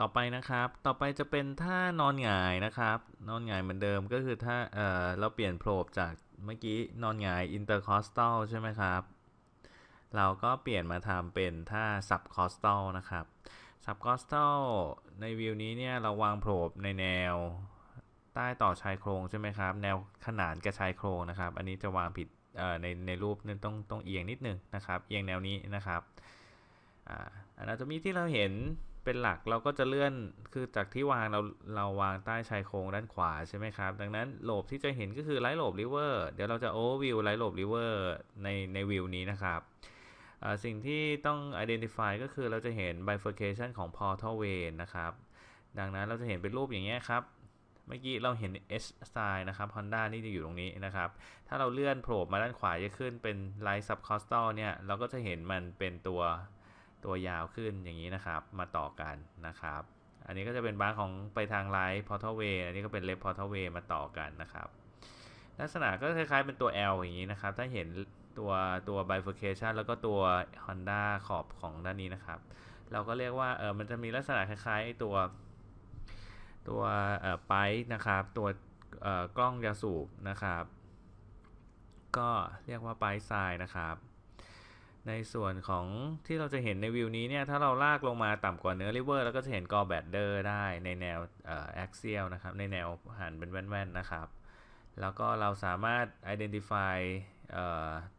ต่อไปนะครับ ต่อไปจะเป็นท่านอนหงายนะครับ นอนหงายเหมือนเดิมก็คือถ้าเออเราเปลี่ยนโพรบจากเมื่อกี้นอนหงาย intercostal ใช่ไหมครับ เราก็เปลี่ยนมาทำเป็นท่า subcostal นะครับ subcostal ในวิวนี้เนี่ยเราวางโพรบในแนวใต้ต่อชายโครงใช่ไหมครับ แนวขนานกับชายโครงนะครับ อันนี้จะวางผิดในในรูปนึงต้องต้องเอียงนิดนึงนะครับ เอียงแนวนี้นะครับ อ่าอันนาโตมีที่เราเห็น เป็นหลักเราก็จะเลื่อนคือจากที่วางเราเราวางใต้ชายโครงด้านขวาใช่ไหมครับ ดังนั้นโหลบที่จะเห็นก็คือไลท์โหลบริเวอร์เดี๋ยวเราจะโอเวอร์วิวไลท์โหลบริเวอร์ในในวิวนี้นะครับสิ่งที่ต้อง identify ก็คือเราจะเห็น bifurcation ของ portal vein นะครับ ดังนั้นเราจะเห็นเป็นรูปอย่างเงี้ยครับ เมื่อกี้เราเห็น H style นะครับ Honda นี่จะอยู่ตรงนี้นะครับ ถ้าเราเลื่อนโผล่มาด้านขวาจะขึ้นเป็น light subcostal เนี่ย เราก็จะเห็นมันเป็นตัว ตัวยาวขึ้นอย่างนี้นะครับ มาต่อกันนะครับ อันนี้ก็จะเป็นบาร์ของไปทาง light portal way อันนี้ก็เป็น left portal way มาต่อกันนะครับ ลักษณะก็คล้ายๆเป็นตัว L อย่างนี้นะครับ ถ้าเห็นตัวตัว bifurcation แล้วก็ตัว Honda ขอบของด้านนี้นะครับ เราก็เรียกว่าเออมันจะมีลักษณะคล้ายๆตัวตัวเอ่อไปนะครับ ตัวเอ่อกล้องยาสูบนะครับ ก็เรียกว่าไปไซนะครับ ในส่วนของที่เราจะเห็นในวิวนี้เนี่ย ถ้าเราลากลงมาต่ำกว่าเนื้อริเวอร์แล้วก็จะเห็นกอแบดเดอร์ได้ในแนวเอ่อ axial นะครับ ในแนวหันเป็นแว่นๆนะครับ แล้วก็เราสามารถ identify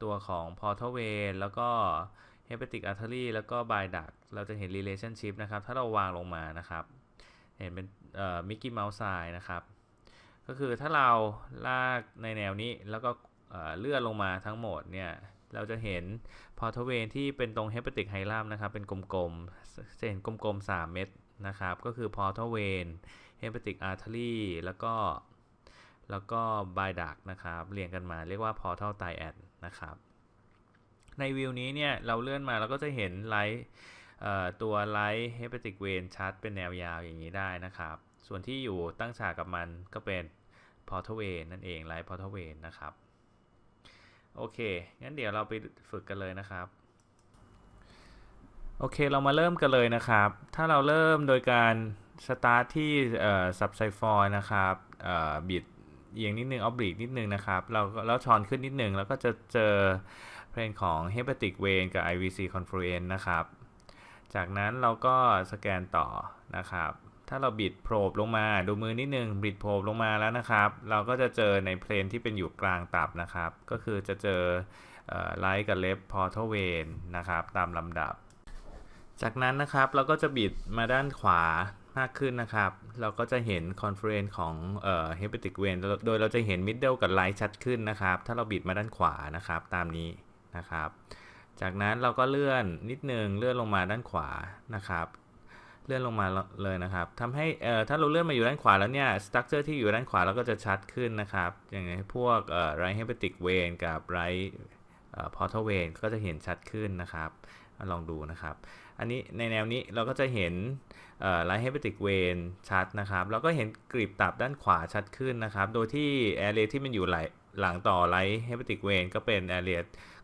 ตัวของ portal vein แล้วก็ hepatic artery แล้วก็ bile duct เราจะเห็น relationship นะครับ ถ้าเราวางลงมานะครับ เห็นเป็นมิกกี้เมาส์ไซน์นะครับ ก็คือถ้าเราลากในแนวนี้แล้วก็เลื่อนลงมาทั้งหมดเนี่ย เราจะเห็นพอทเวนที่เป็นตรงเฮปติกไฮลัมนะครับเป็นกลมๆจะเห็นกลมๆ 3 เม็ดนะครับ ก็คือพอทเวนเฮปติกอาร์เทอรี่แล้วก็แล้วก็บายดักนะครับเรียงกันมาเรียกว่าพอทัลไตแอดนะครับ ในวิวนี้เนี่ยเราเลื่อนมาเราก็จะเห็นไลท์ตัวไลท์เฮปติกเวนชัดเป็นแนวยาวอย่างนี้ได้นะครับ ส่วนที่อยู่ตั้งฉากกับมันก็เป็นพอทเวนนั่นเองไลท์พอทเวนนะครับ โอเค งั้นเดี๋ยวเราไปฝึกกันเลยนะครับ โอเค เรามาเริ่มกันเลยนะครับ ถ้าเราเริ่มโดยการสตาร์ทที่เอ่อซับไซฟอยนะครับเอ่อบิดเอียงนิดนึงออบลิกนิดนึงนะครับ เราแล้วชอนขึ้นนิดนึง แล้วก็จะเจอเพลงของ Hepatic Vein กับ IVC Confluence นะครับ จากนั้นเราก็สแกนต่อนะครับ ถ้าเราบิดโพรบลงมาดูมือนิดนึงบิดโพรบลงมาแล้วนะครับ เราก็จะเจอในเพลนที่เป็นอยู่กลางตับนะครับ ก็คือจะเจอไลท์กับเลฟพอร์ทเวนนะครับ ตามลำดับ จากนั้นนะครับเราก็จะบิดมาด้านขวามากขึ้นนะครับ เราก็จะเห็นคอนเฟรนซ์ของเอ่อเฮปติกเวนโดยเราจะเห็นมิดเดิลกับไลท์ชัดขึ้นนะครับ ถ้าเราบิดมาด้านขวานะครับตามนี้นะครับ จากนั้นเราก็เลื่อนนิดนึงเลื่อนลงมาด้านขวานะครับ เลื่อนลงมาเลยนะครับทำให้เอ่อถ้าเราเลื่อนมาอยู่ด้านขวาแล้วเนี่ยสตั๊กเจอร์ที่อยู่ด้านขวาเราก็จะชัดขึ้นนะครับ อย่างไงพวกเอ่อไรเฮปติกเวนกับไรพอร์ทเวนก็จะเห็นชัดขึ้นนะครับ ลองดูนะครับ อันนี้ในแนวนี้เราก็จะเห็นไลท์เฮปติกเวนชัดนะครับ แล้วก็เห็นกรีบตับด้านขวาชัดขึ้นนะครับ โดยที่แอเรียที่มันอยู่หลังต่อไลท์เฮปติกเวนก็เป็นแอเรีย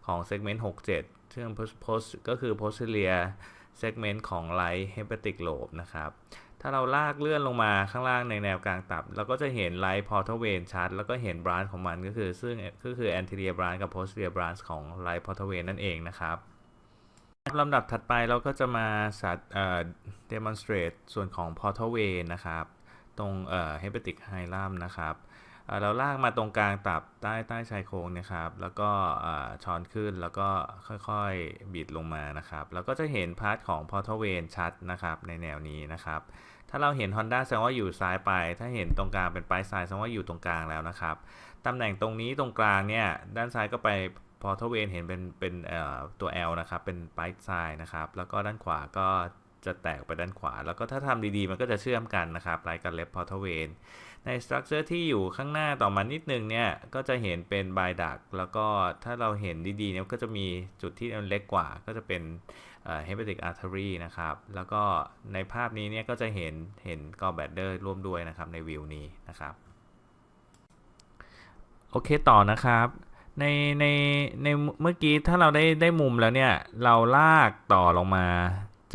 ของเซกเมนต์67 ซึ่ง post ก็คือ posterior segment ของ right hepatic lobe นะครับ ถ้าเราลากเลื่อนลงมาข้างล่างในแนวกลางตับ เราก็จะเห็น right portal vein ชัด แล้วก็เห็น branch ของมันก็คือซึ่งก็คือ anterior branch กับ posterior branch ของ right portal vein นั่นเองนะครับลำดับถัดไปเราก็จะมาสาธิต demonstrate ส่วนของ portal vein นะครับ ตรง hepatic hilum นะครับ เราลากมาตรงกลางตับใต้ใต้ชายโครงนะครับ แล้วก็ช้อนขึ้นแล้วก็ค่อยๆบิดลงมานะครับแล้วก็จะเห็นพาร์ทของพอทเวนชัดนะครับในแนวนี้นะครับ ถ้าเราเห็น Honda แสดงว่าอยู่ซ้ายไป ถ้าเห็นตรงกลางเป็นปลายซ้ายแสดงว่าอยู่ตรงกลางแล้วนะครับตำแหน่งตรงนี้ตรงกลางเนี่ยด้านซ้ายก็ไปพอทเวนเห็นเป็นเป็นตัว L นะครับเป็นปลายซ้ายนะครับ แล้วก็ด้านขวาก็ จะแตกไปด้านขวา แล้วก็ถ้าทำดีๆ มันก็จะเชื่อมกันนะครับไลท์กับเลฟพอทเวนในสตรัคเจอร์ที่อยู่ข้างหน้าต่อมานิดนึงเนี่ย ก็จะเห็นเป็นบายดักแล้วก็ถ้าเราเห็นดีๆเนี่ยก็จะมีจุดที่เล็กกว่า ก็จะเป็นเฮปติกอาร์เทอรีนะครับ แล้วก็ในภาพนี้เนี่ยก็จะเห็นเห็นกอแบดเดอร์ร่วมด้วยนะครับในวิวนี้นะครับ โอเคต่อนะครับในในในเมื่อกี้ถ้าเราได้ได้มุมแล้วเนี่ย เราลากต่อลงมา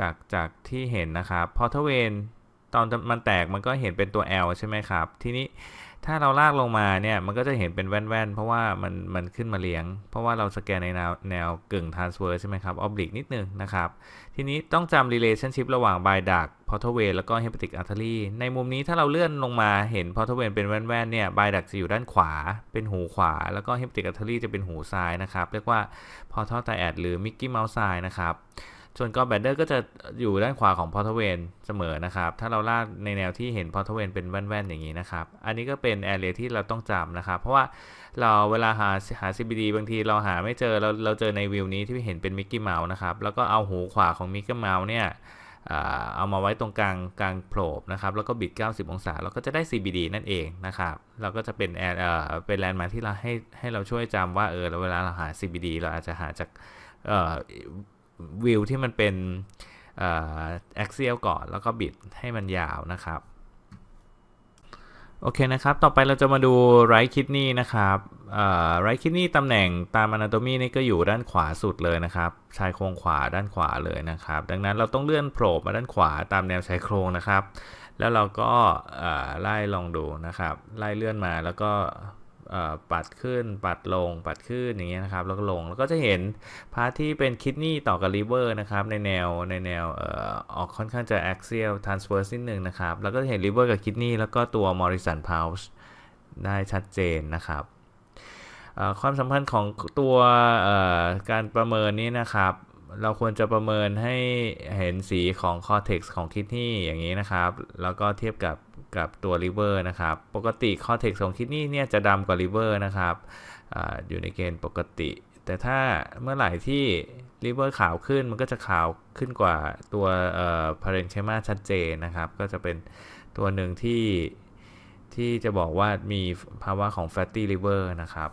จากจากที่เห็นนะครับพอทเวนตอนมันแตกมันก็เห็นเป็นตัว L ใช่ไหมครับ ทีนี้ถ้าเราลากลงมาเนี่ยมันก็จะเห็นเป็นแว่นๆ เพราะว่ามันมันขึ้นมาเลี้ยง เพราะว่าเราสแกนในแนวแนวกึ่ง transfer ใช่ไหมครับ oblique นิดนึงนะครับ ทีนี้ต้องจำ relationship ระหว่าง by duct portal vein แล้วก็ hepatic artery ในมุมนี้ถ้าเราเลื่อนลงมาเห็น portal vein เป็นแว่นๆ เนี่ย by duct จะอยู่ด้านขวา เป็นหูขวา แล้วก็ hepatic artery จะเป็นหูซ้ายนะครับ เรียกว่า portal triad หรือ mickey mouse side นะครับ ส่วนกอแบดเดอร์ก็จะอยู่ด้านขวาของพอทเวนเสมอนะครับ ถ้าเราลากในแนวที่เห็นพอทเวนเป็นแว่นๆอย่างนี้นะครับ อันนี้ก็เป็นแอเรียที่เราต้องจำนะครับ เพราะว่าเราเวลาหาหา CBD บางทีเราหาไม่เจอ เราเราเจอในวิวนี้ที่เห็นเป็นมิกกี้เมาส์นะครับ แล้วก็เอาหูขวาของมิกกี้เมาส์เนี่ยเอามาไว้ตรงกลางกลางโผล่นะครับ แล้วก็บิด 90 องศา เราก็จะได้ CBD นั่นเองนะครับ เราก็จะเป็นแอเอ่อเป็นแลนด์มาร์ที่เราให้ให้เราช่วยจำว่าเออเวลาเราหา CBD เราอาจจะหาจากเวิวที่มันเป็นเอ็กเซียลก่อนแล้วก็บิดให้มันยาวนะครับ โอเคนะครับ ต่อไปเราจะมาดูไรคิดนี่นะครับไรคิดนี่ตำแหน่งตามอนาโตมีนี่ก็อยู่ด้านขวาสุดเลยนะครับ ชายโครงขวาด้านขวาเลยนะครับ ดังนั้นเราต้องเลื่อนโผล่มาด้านขวาตามแนวชายโครงนะครับ แล้วเราก็ไล่ลองดูนะครับ ไล่เลื่อนมาแล้วก็ ปัดขึ้น ปัดลง ปัดขึ้นอย่างเงี้ยนะครับ แล้วก็ลง แล้วก็จะเห็นพาร์ทที่เป็นคิดนี่ต่อกับลิเวอร์นะครับ ในแนว ในแนวออกค่อนข้างจะ axial transverse นิดนึงนะครับ แล้วก็จะเห็นลิเวอร์กับคิดนี่แล้วก็ตัว Morrison pouch ได้ชัดเจนนะครับความสัมพันธ์ของตัวการประเมินนี้นะครับ เราควรจะประเมินให้เห็นสีของ cortex ของคิดนี่อย่างนี้นะครับ แล้วก็เทียบกับ กับตัวริเวอร์นะครับ ปกติคอเทกของคิดนี่เนี่ยจะดำกว่าริเวอร์นะครับออยู่ในเกณฑ์ปกติ แต่ถ้าเมื่อไหร่ที่ริเวอร์ขาวขึ้นมันก็จะขาวขึ้นกว่าตัวพาเรนเชมาชัดเจนนะครับ ก็จะเป็นตัวหนึ่งที่ที่จะบอกว่ามีภาวะของ fatty liver นะครับ